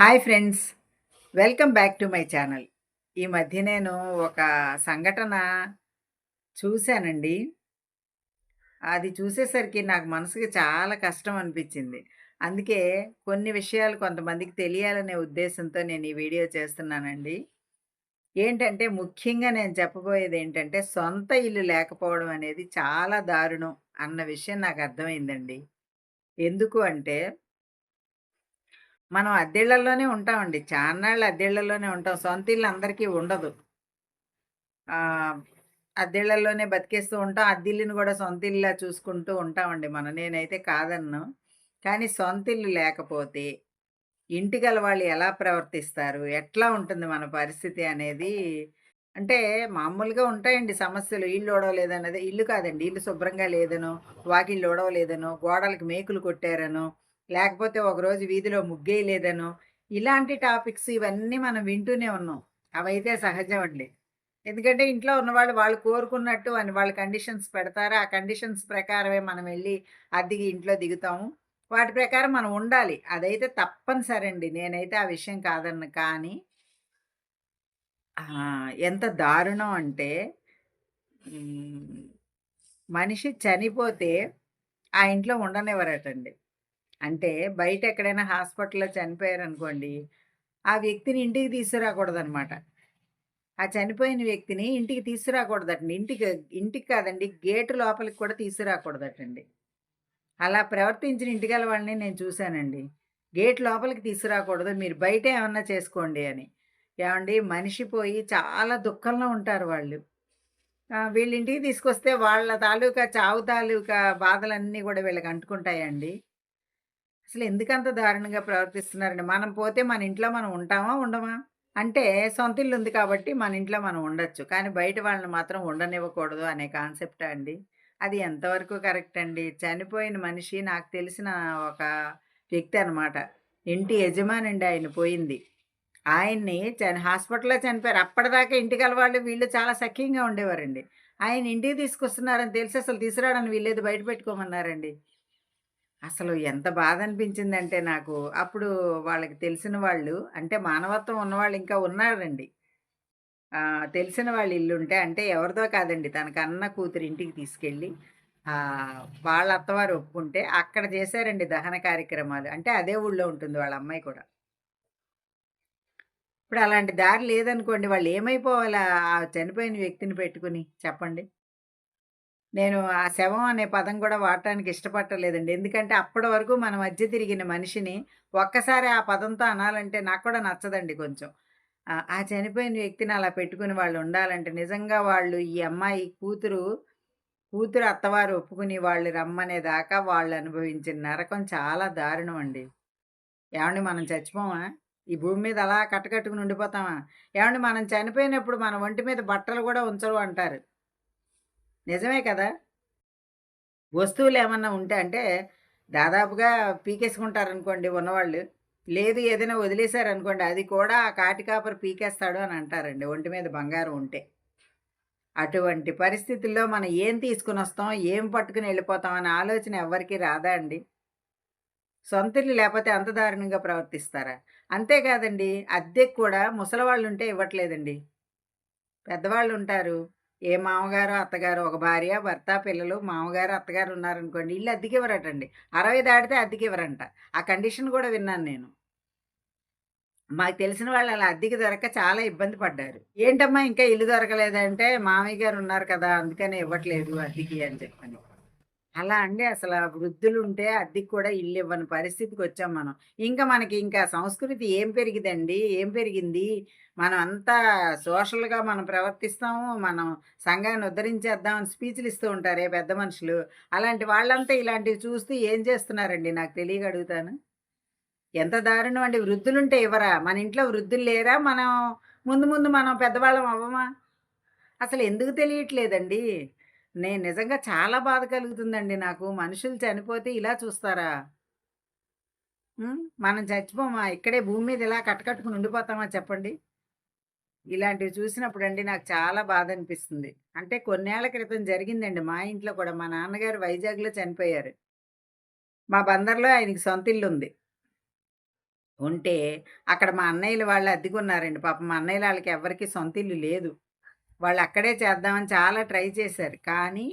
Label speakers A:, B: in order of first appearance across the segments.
A: Hi friends welcome back to my channel. ఈ మధ్య నేను ఒక సంఘటన చూశానండి. అది చూసేసరికి నాకు మనసుకి చాలా కష్టం అనిపించింది. అందుకే కొన్ని విషయాలు కొంతమందికి తెలియాలనే ఉద్దేశంతో నేను ఈ వీడియో చేస్తున్నానండి. ఏంటంటే ముఖ్యంగా నేను చెప్పబోయేది ఏంటంటే సొంత ఇల్లు లేకపోవడం అనేది చాలా దారుణం అన్న విషయం నాకు అర్థమైందండి. ఎందుకు అంటే మనం అద్దెళ్ళలోనే ఉంటామండి. చాన్నాళ్ళు అద్దెళ్ళలోనే ఉంటాం. సొంత ఇల్లు అందరికీ ఉండదు. అద్దెళ్ళలోనే అద్దెళ్ళలోనే బతికేస్తూ ఉంటాం. అద్దిల్లుని కూడా సొంత ఇల్లులా చూసుకుంటూ ఉంటామండి మనం. నేనైతే కాదన్ను కానీ సొంత ఇల్లు లేకపోతే ఇంటిగల వాళ్ళు ఎలా ప్రవర్తిస్తారు? ఎట్లా ఉంటుంది మన పరిస్థితి అనేది అంటే మామూలుగా ఉంటాయండి సమస్యలు. ఇల్లు ఓడవలేదన్నది ఇల్లు కాదండి. ఇల్లు శుభ్రంగా లేదనో, వాకిళ్ళు ఊడవలేదనో, గోడలకి మేకులు కొట్టారనో లేకపోతే ఒకరోజు వీధిలో ముగ్గేయలేదనో, ఇలాంటి టాపిక్స్ ఇవన్నీ మనం వింటూనే ఉన్నాం. అవైతే సహజం అండి. ఎందుకంటే ఇంట్లో ఉన్నవాళ్ళు వాళ్ళు కోరుకున్నట్టు అని వాళ్ళు కండిషన్స్ పెడతారు. ఆ కండిషన్స్ ప్రకారమే మనం వెళ్ళి అద్దెకి ఇంట్లో దిగుతాము. వాటి ప్రకారం మనం ఉండాలి. అదైతే తప్పనిసరండి. నేనైతే ఆ విషయం కాదన్న కానీ ఎంత దారుణం అంటే మనిషి చనిపోతే ఆ ఇంట్లో ఉండనివ్వరటండి. అంటే బయట ఎక్కడైనా హాస్పిటల్‌లో చనిపోయారనుకోండి, ఆ వ్యక్తిని ఇంటికి తీసుకురాకూడదనమాట. ఆ చనిపోయిన వ్యక్తిని ఇంటికి తీసుకురాకూడదటండి. ఇంటికి ఇంటికి కాదండి గేటు లోపలికి కూడా తీసుకురాకూడదటండి. అలా ప్రవర్తించిన ఇంటిగల వాళ్ళని నేను చూశానండి. గేట్ లోపలికి తీసుకురాకూడదు. మీరు బయట ఏమన్నా చేసుకోండి అని. ఏమండి మనిషి పోయి చాలా దుఃఖంలో ఉంటారు వాళ్ళు. వీళ్ళింటికి తీసుకొస్తే వాళ్ళ తాలూకా చావు తాలూకా బాధలన్నీ కూడా వీళ్ళకి అంటుకుంటాయండి. అసలు ఎందుకంత దారుణంగా ప్రవర్తిస్తున్నారండి? మనం పోతే మన ఇంట్లో మనం ఉంటామా? ఉండమా? అంటే సొంత ఇల్లు ఉంది కాబట్టి మన ఇంట్లో మనం ఉండొచ్చు. కానీ బయట వాళ్ళని మాత్రం ఉండనివ్వకూడదు అనే కాన్సెప్టా అండి? అది ఎంతవరకు కరెక్ట్ అండి? చనిపోయిన మనిషి నాకు తెలిసిన ఒక వ్యక్తి అనమాట. ఇంటి యజమానండి ఆయన పోయింది. ఆయన్ని చని హాస్పిటల్‌లో చనిపోయారు. అప్పటిదాకా ఇంటికల వాళ్ళు వీళ్ళు చాలా సఖ్యంగా ఉండేవారండి. ఆయన ఇంటికి తీసుకొస్తున్నారని తెలిసి అసలు తీసుకురావడానికి వీళ్ళేది బయట పెట్టుకోమన్నారండి. అసలు ఎంత బాధ అనిపించిందంటే నాకు, అప్పుడు వాళ్ళకి తెలిసిన వాళ్ళు అంటే మానవత్వం ఉన్నవాళ్ళు ఇంకా ఉన్నారండి. తెలిసిన వాళ్ళు ఇల్లుంటే అంటే ఎవరిదో కాదండి తనకు అన్న కూతురు ఇంటికి తీసుకెళ్ళి వాళ్ళ అత్తవారు ఒప్పుకుంటే అక్కడ చేశారండి దహన కార్యక్రమాలు. అంటే అదే ఊళ్ళో ఉంటుంది వాళ్ళ అమ్మాయి కూడా. ఇప్పుడు అలాంటి దారి లేదనుకోండి వాళ్ళు ఏమైపోవాలి ఆ చనిపోయిన వ్యక్తిని పెట్టుకుని చెప్పండి? నేను ఆ శవం అనే పదం కూడా వాడటానికి ఇష్టపడలేదండి. ఎందుకంటే అప్పటి వరకు మన మధ్య తిరిగిన మనిషిని ఒక్కసారి ఆ పదంతో అనాలంటే నాకు కూడా నచ్చదండి కొంచెం. ఆ చనిపోయిన వ్యక్తిని అలా పెట్టుకుని వాళ్ళు ఉండాలంటే నిజంగా వాళ్ళు ఈ అమ్మాయి కూతురు, కూతురు అత్తవారు ఒప్పుకుని వాళ్ళు రమ్మనే దాకా వాళ్ళు అనుభవించిన నరకం చాలా దారుణం అండి. ఏమండి మనం చచ్చిపోమా? ఈ భూమి మీద అలా కట్టకట్టుకుని ఉండిపోతామా? ఏమండి మనం చనిపోయినప్పుడు మన ఒంటి మీద బట్టలు కూడా ఉంచరు అంటారు. నిజమే కదా! వస్తువులు ఏమన్నా ఉంటే అంటే దాదాపుగా పీకేసుకుంటారనుకోండి ఉన్నవాళ్ళు. లేదు ఏదైనా వదిలేశారనుకోండి అది కూడా ఆ కాటి కాపరి పీకేస్తాడు అని అంటారండి ఒంటి మీద బంగారం ఉంటే. అటువంటి పరిస్థితుల్లో మనం ఏం తీసుకొనొస్తాం, ఏం పట్టుకుని వెళ్ళిపోతాం అనే ఆలోచన ఎవ్వరికీ రాదా అండి? సొంతలు లేకపోతే అంత దారుణంగా ప్రవర్తిస్తారా? అంతేకాదండి అద్దెకు కూడా ముసలివాళ్ళుంటే ఇవ్వట్లేదండి. పెద్దవాళ్ళు ఉంటారు. ఏ మామగారు అత్తగారు ఒక భార్య భర్త పిల్లలు మామగారు అత్తగారు ఉన్నారనుకోండి ఇల్లు అద్దెకి ఇవ్వరటండి అరవై దాటితే అద్దెకి ఇవ్వరంట ఆ కండిషన్ కూడా విన్నాను నేను. మాకు తెలిసిన వాళ్ళు అలా అద్దెకి దొరక చాలా ఇబ్బంది పడ్డారు. ఏంటమ్మా ఇంకా ఇల్లు దొరకలేదంటే మామయ్య గారు ఉన్నారు కదా అందుకనే ఇవ్వట్లేదు అద్దెకి అని చెప్పని. అలా అండి. అసలు వృద్ధులుంటే అద్దెకి కూడా ఇల్లు ఇవ్వని పరిస్థితికి వచ్చాం మనం. ఇంకా మనకి ఇంకా సంస్కృతి ఏం పెరిగిదండి? ఏం పెరిగింది? మనం అంతా సోషల్గా మనం ప్రవర్తిస్తాము మనం సంఘాన్ని ఉద్ధరించేద్దామని స్పీచ్లు ఇస్తూ ఉంటారే పెద్ద మనుషులు. అలాంటి వాళ్ళంతా ఇలాంటివి చూస్తూ ఏం చేస్తున్నారండి? నాకు తెలియక అడుగుతాను. ఎంత దారుణం అండి. వృద్ధులుంటే ఇవ్వరా? మన ఇంట్లో వృద్ధులు లేరా? మనం ముందు ముందు మనం పెద్దవాళ్ళం అవ్వమా? అసలు ఎందుకు తెలియట్లేదండి? నేను నిజంగా చాలా బాధ కలుగుతుందండి నాకు. మనుషులు చనిపోతే ఇలా చూస్తారా? మనం చచ్చిపోమా? ఇక్కడే భూమి మీద ఇలా కట్టకట్టుకుని ఉండిపోతామా చెప్పండి? ఇలాంటివి చూసినప్పుడు అండి నాకు చాలా బాధ అనిపిస్తుంది అంటే కొన్నేళ్ళ క్రితం జరిగిందండి మా ఇంట్లో కూడా. మా నాన్నగారు వైజాగ్‌లో చనిపోయారు. మా బందర్‌లో ఆయనకి సొంత ఇల్లు ఉంది ఉంటే అక్కడ మా అన్నయ్యలు వాళ్ళు అద్దెకున్నారండి. పాపం మా అన్నయ్యలు వాళ్ళకి ఎవ్వరికీ సొంత ఇల్లు లేదు. వాళ్ళు అక్కడే చేద్దామని చాలా ట్రై చేశారు. కానీ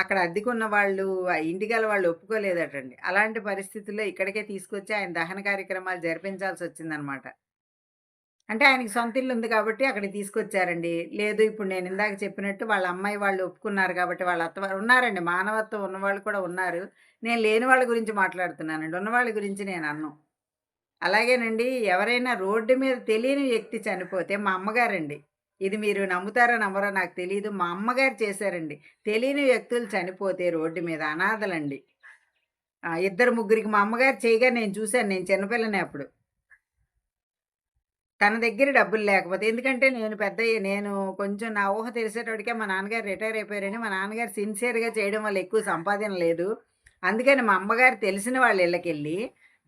A: అక్కడ అద్దెకున్న వాళ్ళు ఆ ఇంటిగల వాళ్ళు ఒప్పుకోలేదటండి. అలాంటి పరిస్థితుల్లో ఇక్కడికే తీసుకొచ్చి ఆయన దహన కార్యక్రమాలు జరిపించాల్సి వచ్చిందనమాట అంటే ఆయనకి సొంత ఇల్లు ఉంది కాబట్టి అక్కడికి తీసుకొచ్చారండి. లేదు ఇప్పుడు నేను ఇందాక చెప్పినట్టు వాళ్ళ అమ్మాయి వాళ్ళు ఒప్పుకున్నారు కాబట్టి వాళ్ళ అత్తవారు ఉన్నారండి. మానవత్వం ఉన్నవాళ్ళు కూడా ఉన్నారు. నేను లేని వాళ్ళ గురించి మాట్లాడుతున్నానండి. ఉన్నవాళ్ళ గురించి నేను అన్ను అలాగేనండి ఎవరైనా రోడ్డు మీద తెలియని వ్యక్తి చనిపోతే మా అమ్మగారండి. ఇది మీరు నమ్ముతారో నమ్మరో నాకు తెలియదు మా అమ్మగారు చేశారండి. తెలియని వ్యక్తులు చనిపోతే రోడ్డు మీద అనాథలండి. ఇద్దరు ముగ్గురికి మా అమ్మగారు చేయగా నేను చూశాను నేను చిన్నపిల్లనే అప్పుడు. తన దగ్గర డబ్బులు లేకపోతే ఎందుకంటే నేను పెద్ద నేను కొంచెం నా ఊహ తెలిసేటప్పటికే మా నాన్నగారు రిటైర్ అయిపోయారని మా నాన్నగారు సిన్సియర్‌గా చేయడం వల్ల ఎక్కువ సంపాదన లేదు. అందుకని మా అమ్మగారు తెలిసిన వాళ్ళ ఇళ్ళకెళ్ళి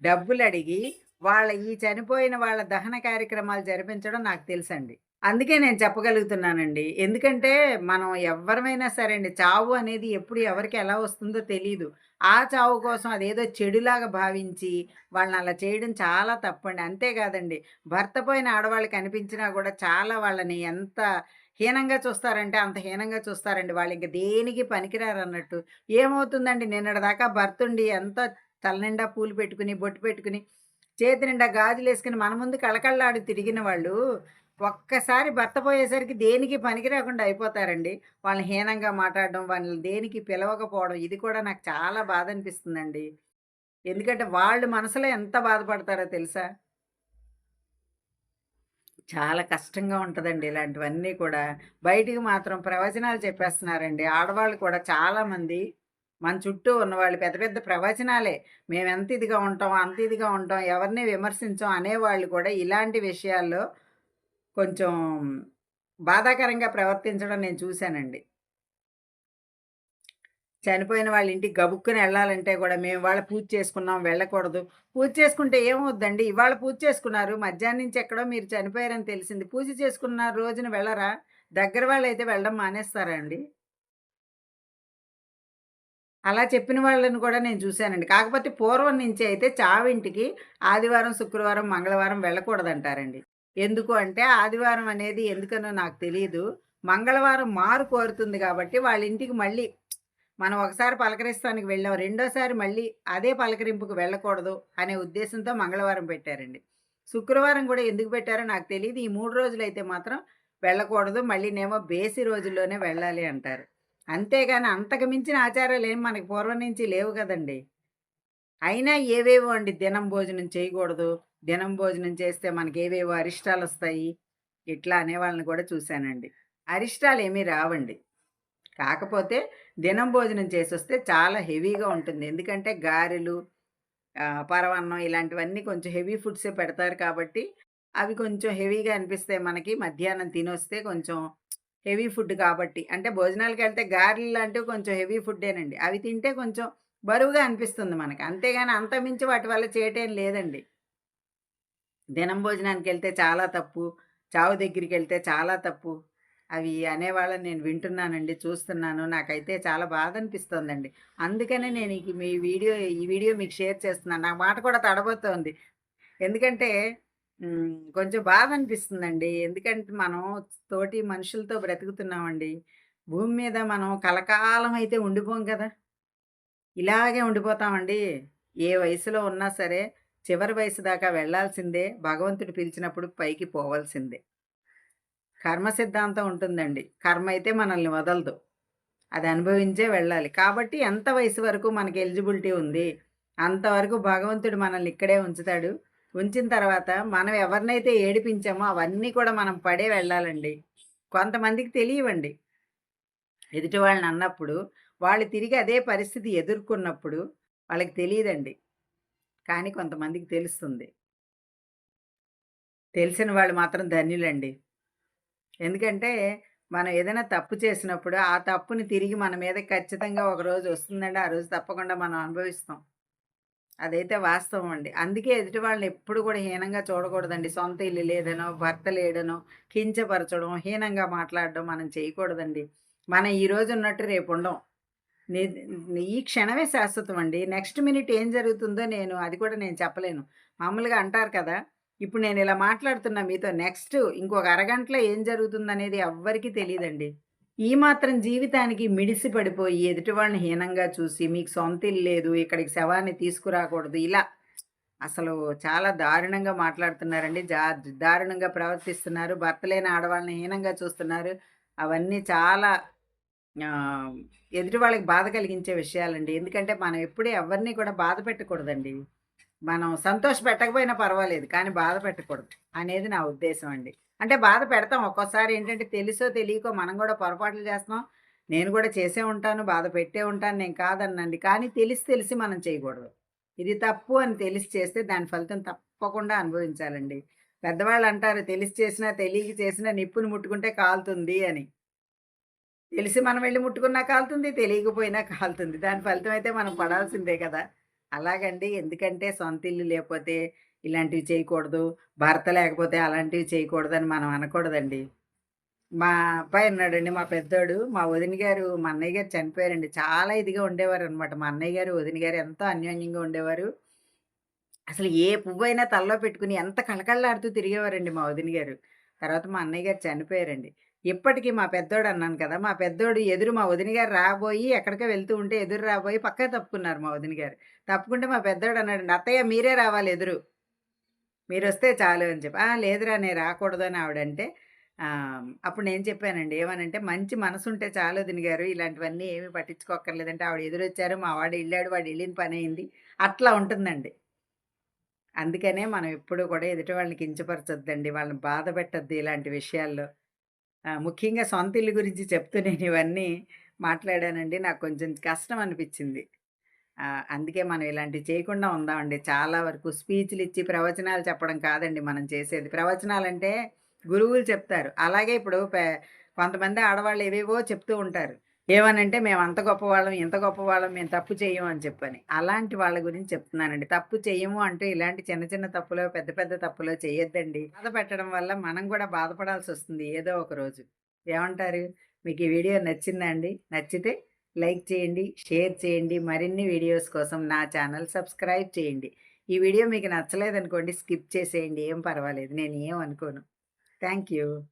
A: డబ్బులడిగి వాళ్ళ ఈ చనిపోయిన వాళ్ళ దహన కార్యక్రమాలు జరిపించడం నాకు తెలుసండి. అందుకే నేను చెప్పగలుగుతున్నానండి. ఎందుకంటే మనం ఎవ్వరమైనా సరే అండి చావు అనేది ఎప్పుడు ఎవరికి ఎలా వస్తుందో తెలియదు ఆ చావు కోసం అదేదో చెడులాగా భావించి వాళ్ళని అలా చేయడం చాలా తప్పండి. అంతేకాదండి భర్త పోయిన ఆడవాళ్ళకి అనిపించినా కూడా చాలా వాళ్ళని ఎంత హీనంగా చూస్తారంటే అంత హీనంగా చూస్తారండి. వాళ్ళు ఇంకా దేనికి పనికిరారన్నట్టు. ఏమవుతుందండి నిన్నటిదాకా భర్తుండి ఎంత తలనిండా పూలు పెట్టుకుని, బొట్టు పెట్టుకుని, చేతి నిండా వేసుకుని మన ముందు కళకళలాడి తిరిగిన వాళ్ళు ఒక్కసారి భర్త పోయేసరికి దేనికి పనికి రాకుండా అయిపోతారండి. వాళ్ళని హీనంగా మాట్లాడడం, వాళ్ళని దేనికి పిలవకపోవడం ఇది కూడా నాకు చాలా బాధ అనిపిస్తుందండి ఎందుకంటే వాళ్ళు మనసులో ఎంత బాధపడతారో తెలుసా? చాలా కష్టంగా ఉంటుందండి ఇలాంటివన్నీ కూడా. బయటికి మాత్రం ప్రవచనాలు చెప్పేస్తున్నారండి. ఆడవాళ్ళు కూడా చాలామంది మన చుట్టూ ఉన్నవాళ్ళు పెద్ద పెద్ద ప్రవచనాలే. మేము ఎంత ఇదిగా ఉంటాం, అంత ఇదిగా ఉంటాం, ఎవరిని విమర్శించాం అనేవాళ్ళు కూడా ఇలాంటి విషయాల్లో కొంచెం బాధాకరంగా ప్రవర్తించడం నేను చూశానండి చనిపోయిన వాళ్ళ ఇంటికి గబుక్కుని వెళ్ళాలంటే కూడా మేము ఇవాళ పూజ చేసుకున్నాం వెళ్ళకూడదు. పూజ చేసుకుంటే ఏమవుద్దండి? ఇవాళ పూజ చేసుకున్నారు. మధ్యాహ్నం నుంచి ఎక్కడో మీరు చనిపోయారని తెలిసింది. పూజ చేసుకున్న రోజున వెళ్ళరా? దగ్గర వాళ్ళైతే వెళ్ళడం మానేస్తారా అండి? అలా చెప్పిన వాళ్ళని కూడా నేను చూశానండి కాకపోతే పూర్వం నుంచి అయితే చావింటికి ఆదివారం, శుక్రవారం, మంగళవారం వెళ్ళకూడదంటారండి. ఎందుకు అంటే ఆదివారం అనేది ఎందుకనో నాకు తెలియదు మంగళవారం మారు కోరుతుంది కాబట్టి వాళ్ళ ఇంటికి మళ్ళీ మనం ఒకసారి పలకరిస్తానికి వెళ్ళాం. రెండోసారి మళ్ళీ అదే పలకరింపుకు వెళ్ళకూడదు అనే ఉద్దేశంతో మంగళవారం పెట్టారండి. శుక్రవారం కూడా ఎందుకు పెట్టారో నాకు తెలియదు ఈ మూడు రోజులైతే మాత్రం వెళ్ళకూడదు. మళ్ళీనేమో బేసి రోజుల్లోనే వెళ్ళాలి అంటారు. అంతేగాని అంతకు మించిన ఆచారాలు ఏం మనకి పూర్వం నుంచి లేవు కదండీ! అయినా ఏవేవో అండి దినం భోజనం చేయకూడదు. దినం భోజనం చేస్తే మనకి ఏవేవో అరిష్టాలు వస్తాయి ఇట్లా అనేవాళ్ళని కూడా చూసానండి. అరిష్టాలేమీ రావండి. కాకపోతే దినం భోజనం చేసి వస్తే చాలా హెవీగా ఉంటుంది. ఎందుకంటే గారెలు, పరవన్నం ఇలాంటివన్నీ కొంచెం హెవీ ఫుడ్సే పెడతారు కాబట్టి అవి కొంచెం హెవీగా అనిపిస్తాయి మనకి. మధ్యాహ్నం తినొస్తే కొంచెం హెవీ ఫుడ్ కాబట్టి. అంటే భోజనాలకెళ్తే గారెలు లాంటివి కొంచెం హెవీ ఫుడ్డేనండి. అవి తింటే కొంచెం బరువుగా అనిపిస్తుంది మనకి. అంతేగాని అంతమించి వాటి వల్ల చేయటం లేదండి. దినం భోజనానికి వెళ్తే చాలా తప్పు. చావు దగ్గరికి వెళ్తే చాలా తప్పు. అవి అనేవాళ్ళని నేను వింటున్నానండి. చూస్తున్నాను. నాకైతే చాలా బాధ అనిపిస్తుందండి అందుకనే నేను మీ వీడియో ఈ వీడియో మీకు షేర్ చేస్తున్నాను. నా మాట కూడా తడబోతోంది. ఎందుకంటే కొంచెం బాధ అనిపిస్తుందండి ఎందుకంటే మనం తోటి మనుషులతో బ్రతుకుతున్నామండి. భూమి మీద మనం కలకాలం అయితే ఉండిపోం కదా! ఇలాగే ఉండిపోతామండి. ఏ వయసులో ఉన్నా సరే చివరి వయసు దాకా వెళ్ళాల్సిందే. భగవంతుడు పిలిచినప్పుడు పైకి పోవాల్సిందే. కర్మ సిద్ధాంతం ఉంటుందండి. కర్మ అయితే మనల్ని వదలదు. అది అనుభవించే వెళ్ళాలి. కాబట్టి ఎంత వయసు వరకు మనకి ఎలిజిబిలిటీ ఉంది. అంతవరకు భగవంతుడు మనల్ని ఇక్కడే ఉంచుతాడు. ఉంచిన తర్వాత మనం ఎవరినైతే ఏడిపించామో అవన్నీ కూడా మనం పడే వెళ్ళాలండి. కొంతమందికి తెలియవండి. ఎదుటి వాళ్ళని అన్నప్పుడు వాళ్ళు తిరిగి అదే పరిస్థితి ఎదుర్కొన్నప్పుడు వాళ్ళకి తెలియదండి కానీ కొంతమందికి తెలుస్తుంది. తెలిసిన వాళ్ళు మాత్రం ధన్యులండి. ఎందుకంటే మనం ఏదైనా తప్పు చేసినప్పుడు ఆ తప్పుని తిరిగి మన మీద ఖచ్చితంగా ఒకరోజు వస్తుందండి. ఆ రోజు తప్పకుండా మనం అనుభవిస్తాం. అదైతే వాస్తవం అండి. అందుకే ఎదుటి వాళ్ళని ఎప్పుడు కూడా హీనంగా చూడకూడదండి. సొంత ఇల్లు లేదనో, భర్త లేడనో కించపరచడం, హీనంగా మాట్లాడడం మనం చేయకూడదండి. మనం ఈరోజు ఉన్నట్టు రేపు ఉండం. ఈ క్షణమే శాశ్వతం అండి. నెక్స్ట్ మినిట్ ఏం జరుగుతుందో నేను అది కూడా నేను చెప్పలేను. మామూలుగా అంటారు కదా! ఇప్పుడు నేను ఇలా మాట్లాడుతున్నా మీతో నెక్స్ట్ ఇంకొక అరగంటలో ఏం జరుగుతుందనేది ఎవ్వరికీ తెలియదండి ఈ మాత్రం జీవితానికి మిడిసి పడిపోయి ఎదుటి వాళ్ళని హీనంగా చూసి మీకు సొంత ఇల్లు లేదు, ఇక్కడికి శవాన్ని తీసుకురాకూడదు ఇలా అసలు చాలా దారుణంగా మాట్లాడుతున్నారండి. జా దారుణంగా ప్రవర్తిస్తున్నారు. భర్త లేని ఆడవాళ్ళని హీనంగా చూస్తున్నారు. అవన్నీ చాలా ఎదుటి వాళ్ళకి బాధ కలిగించే విషయాలండి. ఎందుకంటే మనం ఎప్పుడూ ఎవరిని కూడా బాధ పెట్టకూడదండి. మనం సంతోష పెట్టకపోయినా పర్వాలేదు. కానీ బాధ పెట్టకూడదు అనేది నా ఉద్దేశం అండి. అంటే బాధ పెడతాం ఒక్కోసారి ఏంటంటే తెలుసో తెలియకో మనం కూడా పొరపాట్లు చేస్తాం నేను కూడా చేసే ఉంటాను. బాధ పెట్టే ఉంటాను. నేను కాదన్నండి కానీ తెలిసి తెలిసి మనం చేయకూడదు. ఇది తప్పు అని తెలిసి చేస్తే దాని ఫలితం తప్పకుండా అనుభవించాలండి. పెద్దవాళ్ళు అంటారు తెలిసి చేసినా, తెలియక చేసినా నిప్పుని ముట్టుకుంటే కాలుతుంది అని. తెలిసి మనం వెళ్ళి ముట్టుకున్నా కాలుతుంది. తెలియకపోయినా కాలుతుంది. దాని ఫలితం అయితే మనం పడాల్సిందే కదా! అలాగండి. ఎందుకంటే సొంత ఇల్లు లేకపోతే ఇలాంటివి చేయకూడదు. భర్త లేకపోతే అలాంటివి చేయకూడదని మనం అనకూడదండి. మా అబ్బాయి ఉన్నాడండి మా పెద్దోడు. మా వదిన గారు మా అన్నయ్య గారు చనిపోయారండి. చాలా ఇదిగా ఉండేవారనమాట. మా అన్నయ్య గారు, వదిన గారు ఎంతో అన్యోన్యంగా ఉండేవారు. అసలు ఏ పువ్వు అయినా తలలో పెట్టుకుని ఎంత కళకళలాడుతూ తిరిగేవారండి మా వదిన గారు. తర్వాత మా అన్నయ్య గారు చనిపోయారండి. ఇప్పటికీ మా పెద్దోడు అన్నాను కదా! మా పెద్దోడు ఎదురు మా వదిన గారు రాబోయి ఎక్కడికో వెళ్తూ ఉంటే ఎదురు రాబోయి పక్క తప్పుకున్నారు మా వదిన గారు. తప్పుకుంటే మా పెద్దోడు అన్నాడు "అత్తయ్య మీరే రావాలి ఎదురు. మీరొస్తే చాలు" అని చెప్పి. లేదురా నేను రాకూడదు" అని ఆవిడంటే అప్పుడు నేను చెప్పానండి. ఏమనంటే, "మంచి మనసుంటే చాలు వదిన గారు. ఇలాంటివన్నీ ఏమీ పట్టించుకోక్కర్లేదంటే" ఆవిడ ఎదురొచ్చారు. మా వాడు వెళ్ళాడు వాడు వెళ్ళిన పని అయింది అట్లా ఉంటుందండి. అందుకనే మనం ఎప్పుడూ కూడా ఎదుటి వాళ్ళని కించపరచొద్దండి. వాళ్ళని బాధ పెట్టద్దు ఇలాంటి విషయాల్లో. ముఖ్యంగా సొంత ఇల్లు గురించి చెప్తూ నేను ఇవన్నీ మాట్లాడానండి. నాకు కొంచెం కష్టం అనిపించింది అందుకే మనం ఇలాంటివి చేయకుండా ఉందామండి. చాలా వరకు స్పీచ్లు ఇచ్చి ప్రవచనాలు చెప్పడం కాదండి మనం చేసేది. ప్రవచనాలంటే గురువులు చెప్తారు. అలాగే ఇప్పుడు కొంతమంది ఆడవాళ్ళు ఏవేవో చెప్తూ ఉంటారు. ఏమనంటే మేము అంత గొప్పవాళ్ళం, ఇంత గొప్పవాళ్ళం, మేము తప్పు చేయము అని చెప్పని. అలాంటి వాళ్ళ గురించి చెప్తున్నానండి. తప్పు చేయము అంటూ ఇలాంటి చిన్న చిన్న తప్పులో, పెద్ద పెద్ద తప్పులో చేయొద్దండి. బాధ పెట్టడం వల్ల మనం కూడా బాధపడాల్సి వస్తుంది ఏదో ఒక రోజు. ఏమంటారు? మీకు ఈ వీడియో నచ్చిందా అండి? నచ్చితే లైక్ చేయండి, షేర్ చేయండి. మరిన్ని వీడియోస్ కోసం నా ఛానల్ సబ్స్క్రైబ్ చేయండి. ఈ వీడియో మీకు నచ్చలేదనుకోండి స్కిప్ చేసేయండి. ఏం పర్వాలేదు. నేను ఏం అనుకోను. Thank you.